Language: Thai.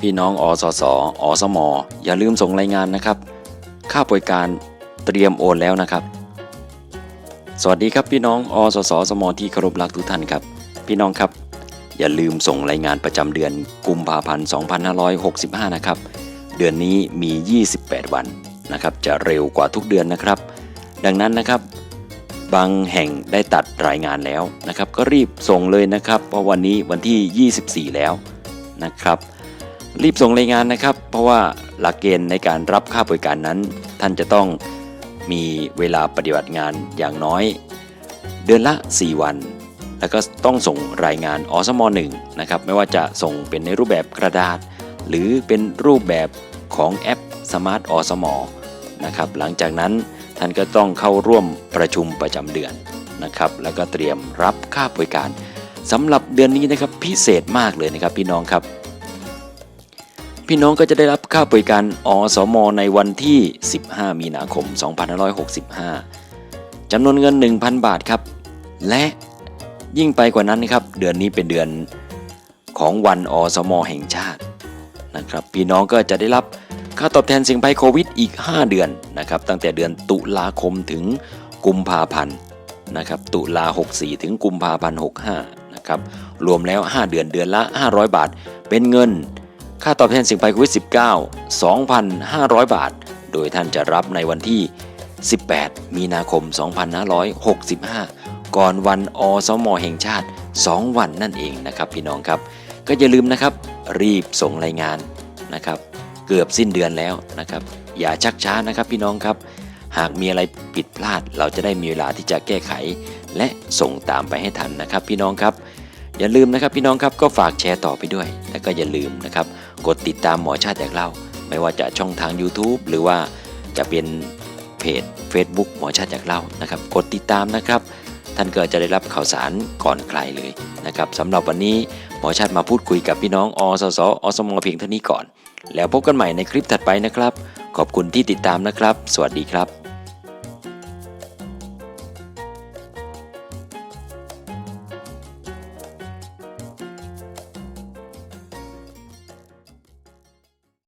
พี่น้องอสสอสมอย่าลืมส่งรายงานนะครับ ค่าบริการเตรียมโอนแล้วนะครับ สวัสดีครับพี่น้องอสสสมที่เคารพรักทุกท่านครับ พี่น้องครับ อย่าลืมส่งรายงานประจำเดือนกุมภาพันธ์ 2565 นะครับ เดือนนี้มี 28 วันนะครับ จะเร็วกว่าทุกเดือนนะครับ ดังนั้นนะครับ บางแห่งได้ตัดรายงานแล้วนะครับ ก็รีบส่งเลยนะครับ เพราะวันนี้วันที่ 24 แล้วนะครับ รีบส่งรายงานนะครับ เพราะว่าหลักเกณฑ์ในการรับค่าบริการนั้น ท่านจะต้องมีเวลาปฏิบัติงานอย่างน้อย เดือนละ 4 วัน แล้วก็ต้องส่งรายงานอสม1นะครับไม่ว่าจะส่งเป็นในรูปแบบกระดาษ หรือเป็นรูปแบบของแอปสมาร์ทอสมนะครับ หลังจากนั้น ท่านก็ต้องเข้าร่วมประชุมประจำเดือนนะครับ แล้วก็เตรียมรับค่าบริการสำหรับเดือนนี้นะครับพิเศษมากเลยนะครับพี่น้องครับ พี่น้องก็จะได้รับค่าบริการอสมในวันที่ 15 มีนาคม 2565จำนวนเงิน 1,000 บาทครับ และยิ่งไปกว่านั้นครับ เดือนนี้เป็นเดือนของวันอสมแห่งชาตินะครับ พี่น้องก็จะได้รับ ค่าตอบแทนสิ่งภัยโควิดอีก 5 เดือนนะครับตั้งแต่เดือนตุลาคมถึงกุมภาพันธ์นะครับตุลา 64 ถึงกุมภาพันธ์ 65 นะครับรวมแล้ว 5 เดือนเดือนละ 500 บาท เป็นเงิน ค่าตอบแทนสิ่งภัยโควิด -19 2,500 บาท โดยท่านจะรับในวันที่ 18 มีนาคม 2565 ก่อนวันอสมแห่งชาติ 2 วันนั่นเองนะครับพี่น้องครับ ก็อย่าลืมนะครับรีบส่งรายงานนะครับ เกือบสิ้นเดือนแล้วนะครับ อย่าชักช้านะครับพี่น้องครับ หากมีอะไรผิดพลาดเราจะได้มีเวลาที่จะแก้ไข และส่งตามไปให้ทันนะครับ พี่น้องครับ อย่าลืมนะครับพี่น้องครับก็ฝากแชร์ต่อไปด้วย แล้วก็อย่าลืมนะครับ กดติดตามหมอชาติอยากเล่า ไม่ว่าจะช่องทาง YouTube หรือว่าจะเป็นเพจ Facebook หมอชาติอยากเล่านะครับ กดติดตามนะครับท่านก็จะได้รับข่าวสารก่อนใครเลยนะครับสำหรับวันนี้หมอชาติมาพูดคุยกับพี่น้องอสสอสมเพียงเท่านี้ก่อน แล้วพบกันใหม่ในคลิปถัดไปนะครับ ขอบคุณที่ติดตามนะครับ สวัสดีครับ